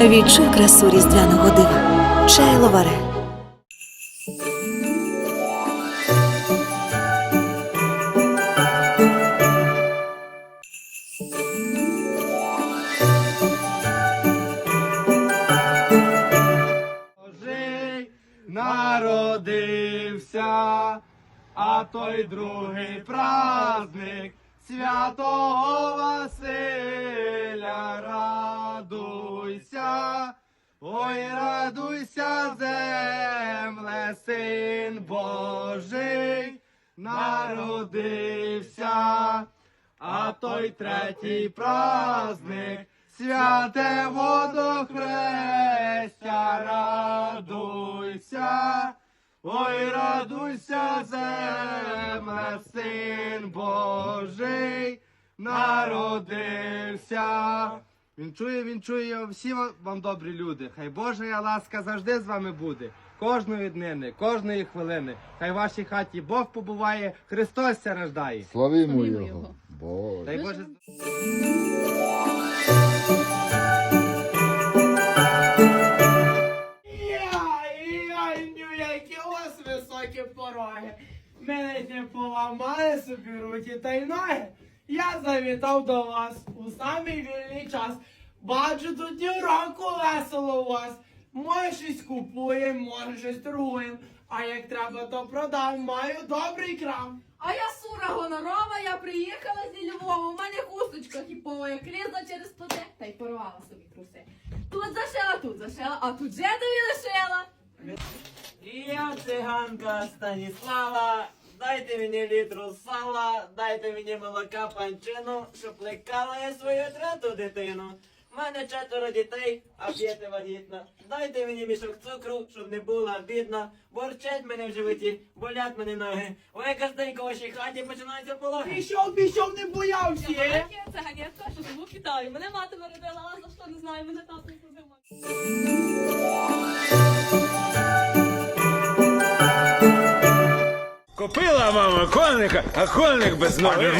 Відчуй красу різдвяного дива. Чай ловаре. А той другий праздник святого Василя. Радуйся, ой, радуйся, земле, син Божий народився, а той третій праздник Святе водохрестя, радуйся, ой, радуйся, земле, син Божий народився. Він чує, він чує, всі вам, добрі люди. Хай Божа ласка завжди з вами буде. Кожної днини, кожної хвилини. Хай в вашій хаті Бог побуває, Христос ся рождає. Славімо його. Боже. Дай Боже. Пороги. Мене не поламали собі руки та й ноги. Я завітав до вас у самий вільний час. Бачу тут і року весело у вас. Може щось купуєм, може щось торгуєм. А як треба, то продам, маю добрий крам. А я сура гонорова, я приїхала зі Львова, у мене хусточка хіпова, як лізла через плоте, та й порвала собі труси. Тут зашила, тут зашила, а тут жедові лишила. Я циганка Станіслава, дайте мені літру сала, дайте мені молока панчину, щоб плекала я свою трету дитину. У мене четверо дітей, а п'яти вагітна. Дайте мені мішок цукру, щоб не була бідна. Борчать мене в животі, болять мене ноги. Ой, картенько в вашій хаті починаються пологи. Пішов, пішов, не боявся. Я це ганєтка, що живу в Китаї. Мене мати народила, а за що не знаю, мене тато не позив. Купила мама коника, а коник без ноги.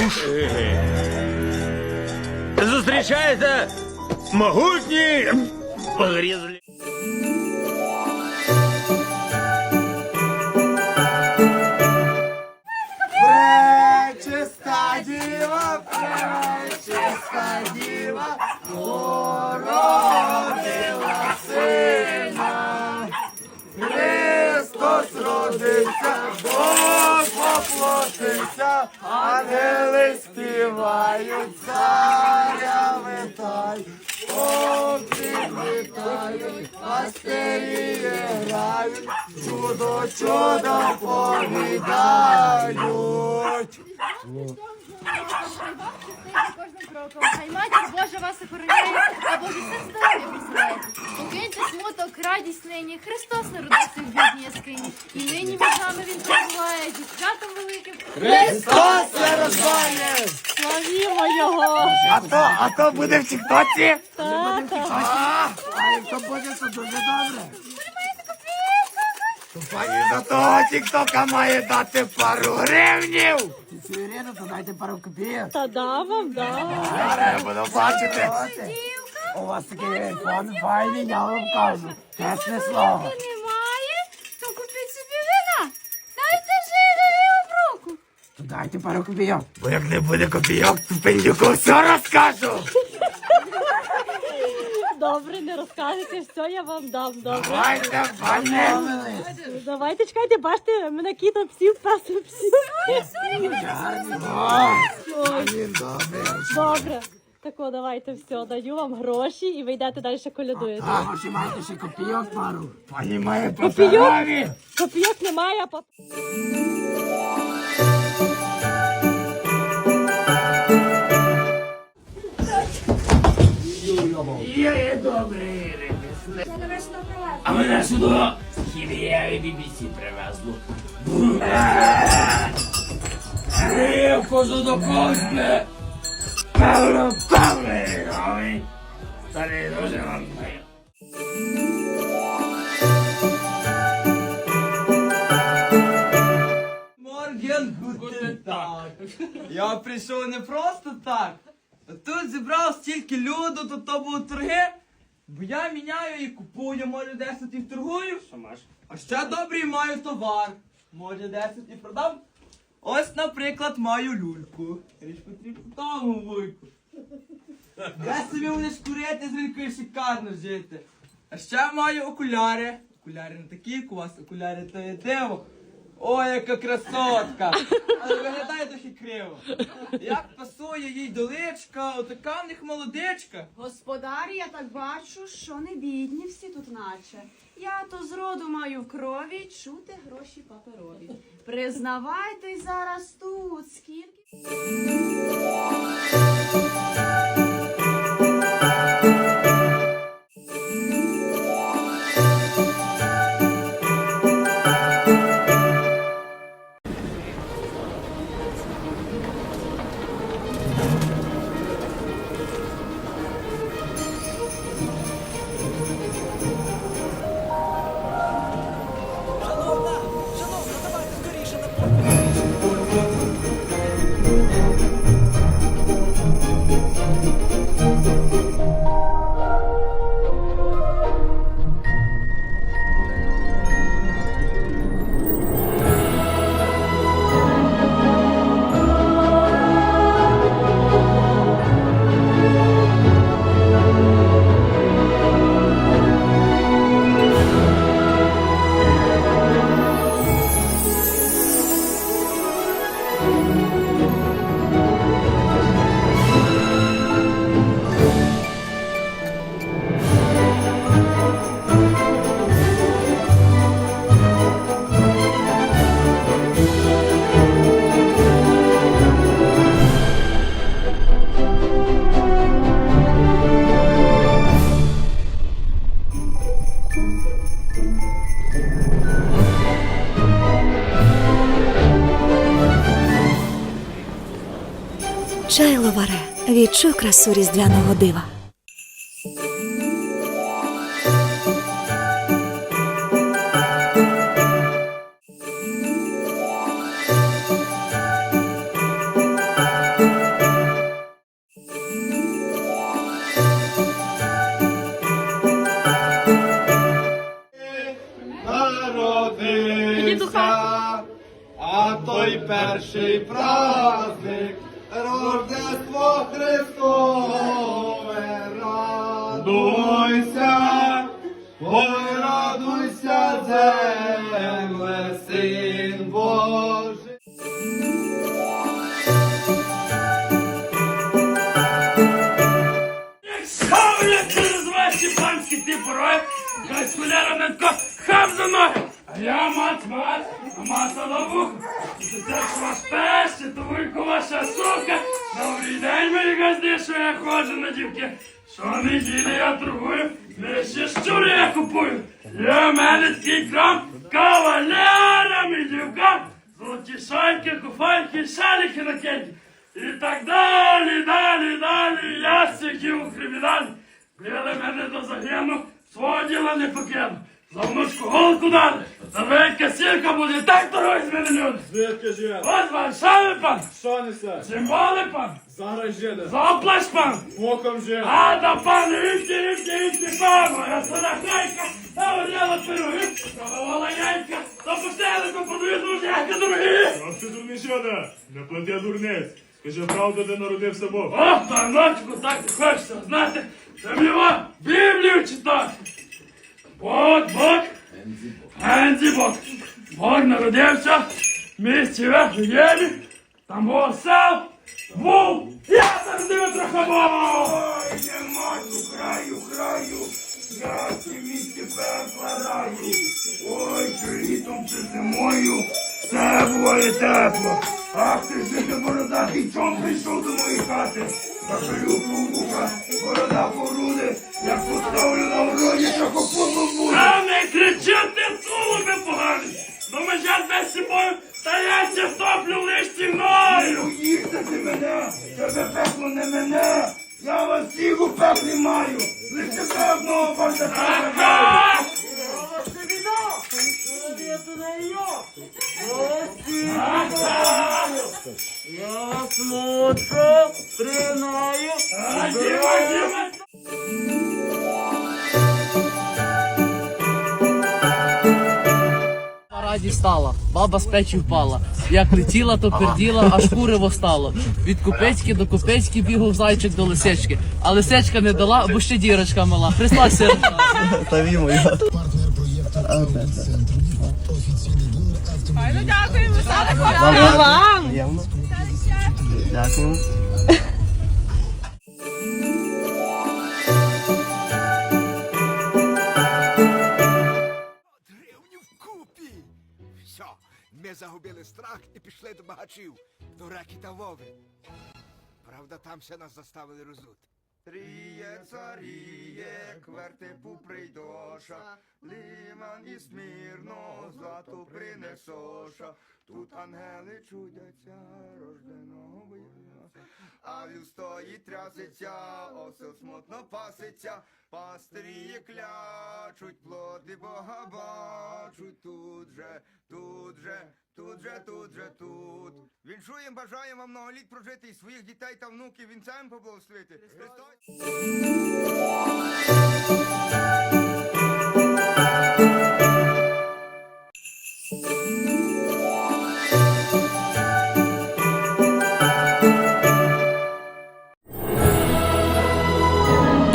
Зустрічається могутній грізлі. Пречиста діва, пречиста діва, породила сина. Христос родився, ангели співають, царя витай, вітають, пастирі грають, чудо, чудо повідають. Кроком. Хай матір Божа вас охороняє, а Боже все здоров'я посилає. Покиньте смуток, радість нині. Христос народився в бідній яскині. І нині між нами він перебуває зі святом великим. Христос рождає! Славімо його! А то, а то буде в Тіктоці? А, а якщо буде, то дуже добре. Пані за того Тіктока має дати пару гривнів. Цю Ірину, то дайте пару копійок. Та да вам, да. Зараз я буду бачити. У вас такий айфон файний, я вам кажу. Чесне слово. Немає? То купіть собі вина. Дайте жидові обруку. То дайте пару копійок. Бо як не буде копійок, то пендюку все розкажу. Добре, не розкажете, все я вам дам, добре. Давайте, пане. Давайте чекайте, бачите, мене кіто псів, песо псів. Добре. Так о, давайте все, даю вам гроші і ви йдете далі колядуєте. А, може маєте ще копійок пару? Пані має паперові. Копійок немає, а пап... Є добрий ремісник. А мене сюди хімія і BBC привезло. Рівку до косми. Павло Павлович. Старий дуже вам. Таган, так. Я прийшов не просто так. Тут зібрав стільки люду, то то будуть торги. Бо я міняю і купую, може 10 і торгую. Що маєш? А ще добрий маю товар. Може 10 і продам. Ось, наприклад, маю люльку. Річку трішку тому вуйку. Де собі будеш курити з ринкою шикарно жити. А ще маю окуляри. Окуляри не такі, як у вас, окуляри то є диво. Ой, яка красотка! Але виглядає трохи криво. Як пасує їй доличка, отака в них молодичка. Господарі, я так бачу, що не бідні всі тут наче. Я то зроду маю в крові чути гроші паперові. Признавайтесь зараз тут, скільки. Відчуй красу різдвяного дива. Народився, а той перший праздник земле, син Божий. Ставлять через ваші панські ті порой, Гаскуляра Менко, хам за ноги. А я мать мать, а маса на вухо. Це те, що вас пеще, то вуйко ваша сука. Добрий день, мої газди, що я ходжу на дівки. Що неділі я торгую, не ще щури я купую. В мене такий крам, кавалерам і дівкам. Золоті шайки, куфайки, шаліки на кенді. І так далі, далі, далі, я сидів у криміналі. Били мене до загину, свого діла не покину. За внучку голку дали, за велика сірка буде, так дорогой з мене люди. Звідки ж? Ось Варшави пан, Що несе? Символи пан, Зараз жиде. Заплащ пан, Боком же. а да пан, івки, івки, івки, пан, моя сина хайка, та водяла пироги, голова яйка, то пустили, то подаю друзяки дорогі. Ох ти дурничана, не плати дурниць. Скажи правду, де народився Бог. О, паночку, так ти хочеться знати, що його Біблію читати. От Бог, Гензі Бог. Бог народився в місті Вифлеємі, там був осел, був, я завжди трохи був. Ой, немаю краю, краю, я в цій місті пекла раю. Ой, чи літом, чи зимою, все буває тепло. Ах ти жити бородатий, чом прийшов до моєї хати. Зашию вуха, борода по як поставлю на вроді, що копуту буде. А не кричати, цулуби погані. Думаєш, я без собою, та я ще стоплю лиш мною. Не їхати мене, тебе пекло не мене. Я вас всіх у пеклі маю, лише тебе одного бачите. Ага! Я смутно принаю. Діма! Раді стала, баба з печі впала. Як летіла, то перділа, аж куриво стало. Від купецьки до купецьки бігав зайчик до лисички. А лисичка не дала, бо ще дірочка мала. Присла сирна. Древні страх і пішли до багачів, до реки та вови. Правда, там все нас заставили розути. Тріє царіє, квертипу прийдоша, лиман і смірно, злату принесоша. Тут ангели чудяться, рожденого вина. А віл стоїть трясеться, осел смутно паситься, пастирі клячуть, плоди Бога бачуть. Тут же, тут же, тут же, тут же, тут. Віншуємо, бажаємо вам многоліт прожити і своїх дітей та внуків вінцем поблагословити. Христос.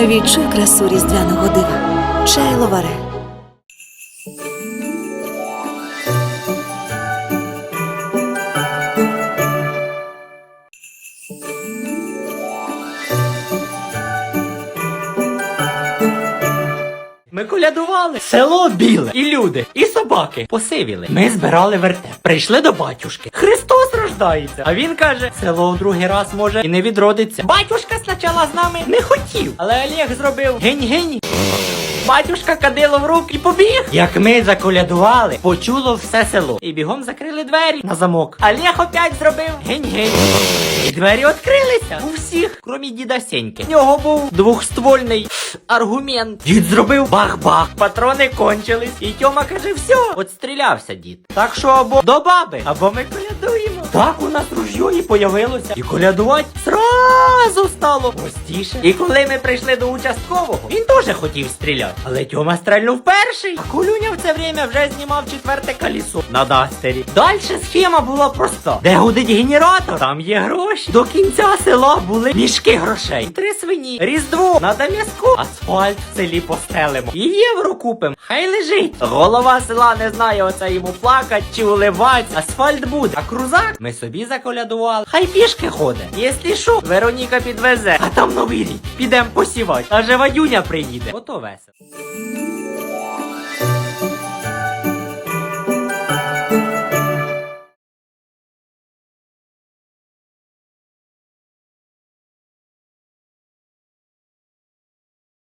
Відчуй красу різдвяного дива. Чай ловаре. Ми колядували. Село біле, і люди, і собаки посивіли. Ми збирали вертеп. Прийшли до батюшки. Рождається. А він каже: село в другий раз може і не відродиться. Батюшка спочатку з нами не хотів, але Олег зробив гень-гень. Батюшка кадило в руки і побіг. Як ми заколядували, почуло все село. І бігом закрили двері на замок. Олег опять зробив гень-гень. І двері відкрилися у всіх, крім діда Сеньки. В нього був двохствольний аргумент. Дід зробив бах-бах. Патрони кончились. І Тьома каже: все, отстрілявся дід. Так що або до баби, або ми колядуємо. Так у нас ружьо і появилося. І колядувати зразу стало простіше. І коли ми прийшли до участкового, він теж хотів стріляти. Але Тьома стрельнув перший. А Колюня в це время вже знімав четверте колесо на дастері. Далі схема була проста. Де гудить генератор, там є гроші. До кінця села були мішки грошей. Три свині, різдво, надо м'язку, асфальт в селі постелимо. І євро купим. Хай лежить. Голова села не знає оце йому плакать чи уливать. Асфальт буде. А крузак ми собі заколядували. Хай пішки ходить. Якщо що, Вероніка підвезе. А там новий рік. Підемо посівати. Аже Вадюня приїде. Ото весело.